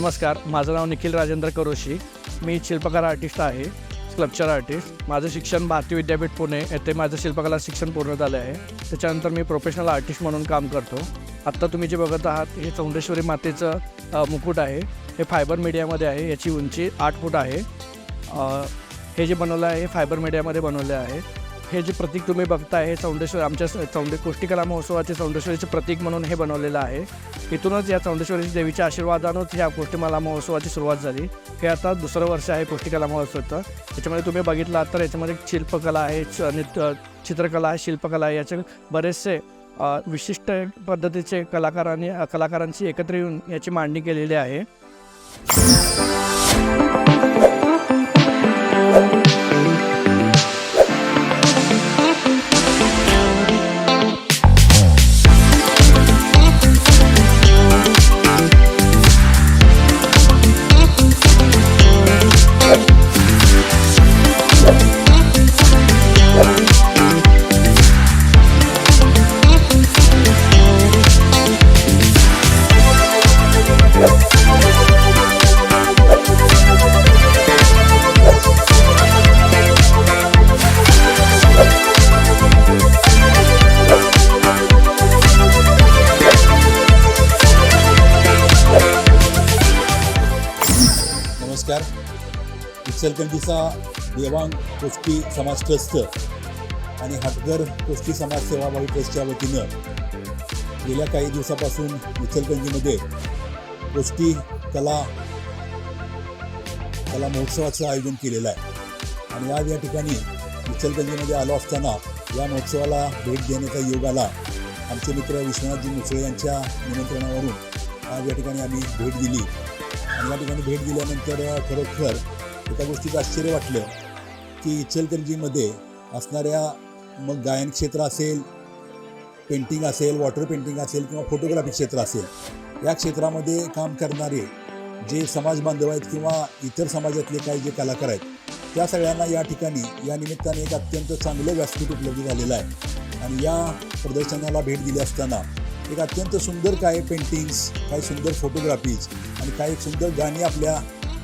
नमस्कार माझं नाव निखिल राजेंद्र करोशी. मी शिल्पकार आर्टिस्ट आहे स्कल्पचर आर्टिस्ट माझं शिक्षण भारतीय विद्यापीठ पुणे येथे माझं शिल्पकला शिक्षण पूर्ण झालं आहे. त्याच्यानंतर मी प्रोफेशनल आर्टिस्ट म्हणून काम करतो. आत्ता तुम्ही जे बघत आहात हे चौंडेश्वरी मातेचं मुकुट आहे. हे फायबर मीडियामध्ये आहे याची उंची आठ फूट आहे. हे जे बनवलं आहे हे फायबर मीडियामध्ये बनवले आहे. हे जे प्रतीक तुम्ही बघताय हे चौंडेश्वर आमच्या चौंडे कोष्टीकला महोत्सवाचे चौंडेश्वरीचे प्रतीक म्हणून हे बनवलेलं आहे. इथूनच या चौंडेश्वरी देवीच्या आशीर्वादानंच ह्या कोष्टीमाला महोत्सवाची सुरुवात झाली. हे आता दुसरं वर्ष आहे कोष्टीकला महोत्सवाचं त्याच्यामध्ये तुम्ही बघितला तर याच्यामध्ये शिल्पकला आहे च- चित्रकला आहे शिल्पकला आहे. याचे बरेचसे विशिष्ट पद्धतीचे कलाकारांनी कलाकारांची एकत्र येऊन याची मांडणी केलेली आहे. इचलकंजीचा देवांग गोष्टी समाज ट्रस्ट आणि हातगर कुस्ती समाज सेवाभावी ट्रस्टच्या वतीनं गेल्या काही दिवसापासून इचलकंजीमध्ये गोष्टी कला कला महोत्सवाचं आयोजन केलेलं आहे. आणि आज या ठिकाणी इचलकंजीमध्ये आलो असताना या महोत्सवाला भेट देण्याचा योग आला. आमचे मित्र विश्वनाथजी मुसळे यांच्या निमंत्रणावरून आज या ठिकाणी आम्ही भेट दिली. आणि या ठिकाणी भेट दिल्यानंतर खरोखर एका गोष्टीचं आश्चर्य वाटलं की इचलकरंजीमध्ये असणाऱ्या मग गायन क्षेत्र असेल पेंटिंग असेल वॉटर पेंटिंग असेल किंवा फोटोग्राफी क्षेत्र असेल या क्षेत्रामध्ये काम करणारे जे समाज बांधव आहेत किंवा इतर समाजातले काही जे कलाकार आहेत त्या सगळ्यांना या ठिकाणी या निमित्ताने एक अत्यंत चांगलं व्यासपीठ उपलब्ध झालेलं आहे. आणि या प्रदर्शनाला भेट दिली असताना एक अत्यंत सुंदर काय पेंटिंग्स काही सुंदर फोटोग्राफीज आणि काही सुंदर गाणी आपल्या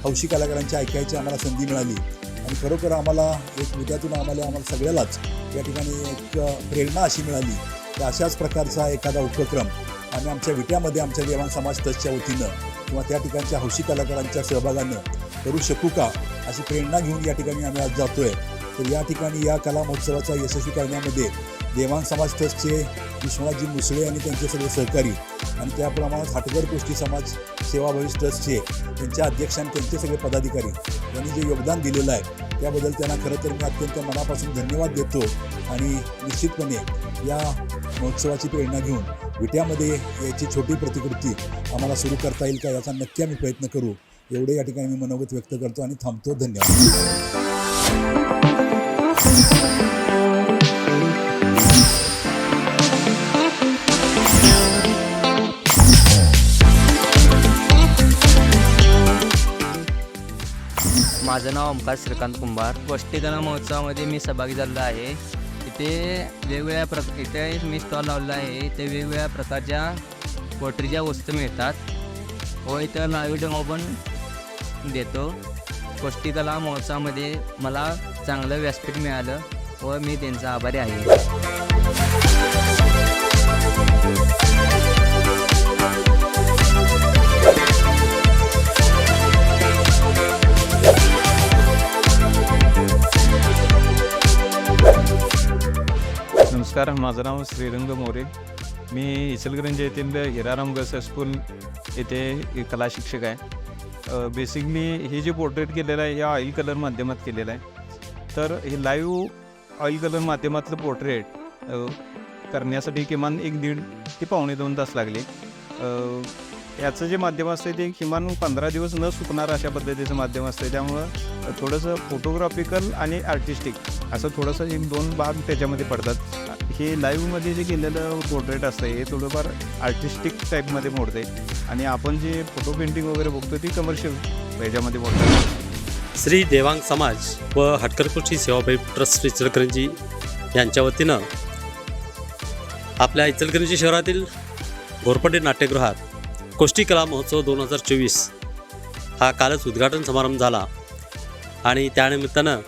हौशी कलाकारांची ऐकायची आम्हाला संधी मिळाली. आणि खरोखर आम्हाला एक उद्यातून आम्हाला आम्हाला सगळ्यालाच या ठिकाणी एक प्रेरणा अशी मिळाली की अशाच प्रकारचा एखादा उपक्रम आम्ही आमच्या विट्यामध्ये आमच्या देवान समाज ट्रस्टच्या वतीनं किंवा त्या ठिकाणच्या हौशी कलाकारांच्या सहभागानं करू शकू का अशी प्रेरणा घेऊन या ठिकाणी आम्ही आज जातोय. तर या ठिकाणी या कला महोत्सवाचा यशस्वी करण्यामध्ये देवांग समाज ट्रस्टचे विश्वनाथजी मुसळे आणि त्यांचे सगळे सहकारी आणि त्याप्रमाणे हाटगर गोष्टी समाज सेवाभावी ट्रस्टचे त्यांच्या अध्यक्ष आणि त्यांचे सगळे पदाधिकारी यांनी जे योगदान दिलेलं आहे त्याबद्दल त्यांना खरं तर मी अत्यंत मनापासून धन्यवाद देतो आणि निश्चितपणे या महोत्सवाची प्रेरणा घेऊन विट्यामध्ये याची छोटी प्रतिकृती आम्हाला सुरू करता येईल का याचा नक्की आम्ही प्रयत्न करू एवढे या ठिकाणी मी मनोगत व्यक्त करतो आणि थांबतो. धन्यवाद. माझं नाव ओमकार श्रीकांत कुंभार. गोष्टीकला महोत्सवामध्ये मी सहभागी झालेलो आहे. इथे वेगवेगळ्या प्र इथे मी स्टॉल लावलेला आहे. इथे वेगवेगळ्या प्रकारच्या पोटरीच्या वस्तू मिळतात. व इथं लाईव्ह डेमो पण देतो. गोष्टीकला महोत्सवामध्ये मला चांगलं व्यासपीठ मिळालं व मी त्यांचा आभारी आहे. नमस्कार माझं नाव श्रीरंग मोरे. मी इचलगरंज येथील हिराराम गर्ल्स हायस्कूल येथे एक कला शिक्षक आहे. बेसिकली हे जे पोर्ट्रेट केलेलं आहे या ऑइल कलर माध्यमात केलेलं आहे. तर हे लाईव्ह ऑइल कलर माध्यमातलं पोर्ट्रेट करण्यासाठी किमान एक दीड ते पावणे दोन तास लागले. याचं जे माध्यम असतं ते किमान पंधरा दिवस न सुकणार अशा पद्धतीचं माध्यम असतं त्यामुळं थोडंसं फोटोग्राफिकल आणि आर्टिस्टिक असं थोडंसं एक दोन भाग त्याच्यामध्ये पडतात. हे लाईव्हमध्ये जे केलेलं पोर्ट्रेट असतं हे थोडंफार आर्टिस्टिक टाईपमध्ये मोडते. आणि आपण जे फोटो पेंटिंग वगैरे बघतो ती कमर्शियल ह्याच्यामध्ये मोडतो श्री देवांग समाज व हटकरकुची सेवाभावी ट्रस्ट इचलकरंजी यांच्या वतीनं आपल्या इचलकरंजी शहरातील घोरपटे नाट्यगृहात कोष्टी कला महोत्सव दोन हजार चोवीस हा कालच उद्घाटन समारंभ झाला. आणि त्यानिमित्तानं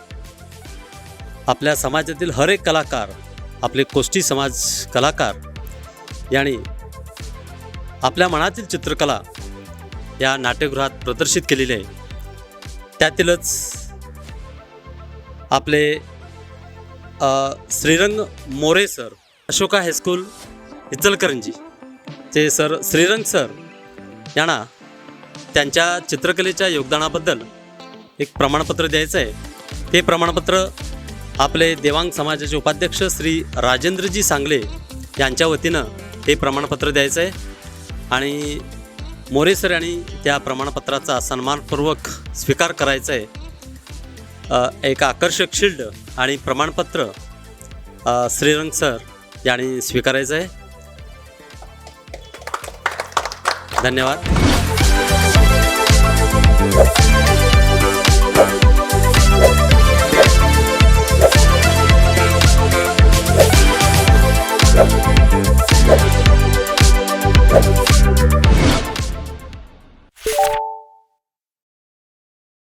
आपल्या समाजातील हर एक कलाकार आपले कोष्टी समाज कलाकार यांनी आपल्या मनातील चित्रकला या नाट्यगृहात प्रदर्शित केलेली आहे. त्यातीलच आपले Shrirang More sir Ashoka high school Ichalkaranji. ते सर श्रीरंग सर यांना त्यांच्या चित्रकलेच्या योगदानाबद्दल एक प्रमाणपत्र द्यायचं आहे. ते प्रमाणपत्र आपले देवांग समाजाचे उपाध्यक्ष श्री राजेंद्रजी सांगले यांच्या वतीनं हे प्रमाणपत्र द्यायचं आहे आणि मोरे सर यांनी त्या प्रमाणपत्राचा सन्मानपूर्वक स्वीकार करायचा आहे एक आकर्षक शिल्ड आणि प्रमाणपत्र श्रीरंग सर यांनी स्वीकारायचं आहे धन्यवाद.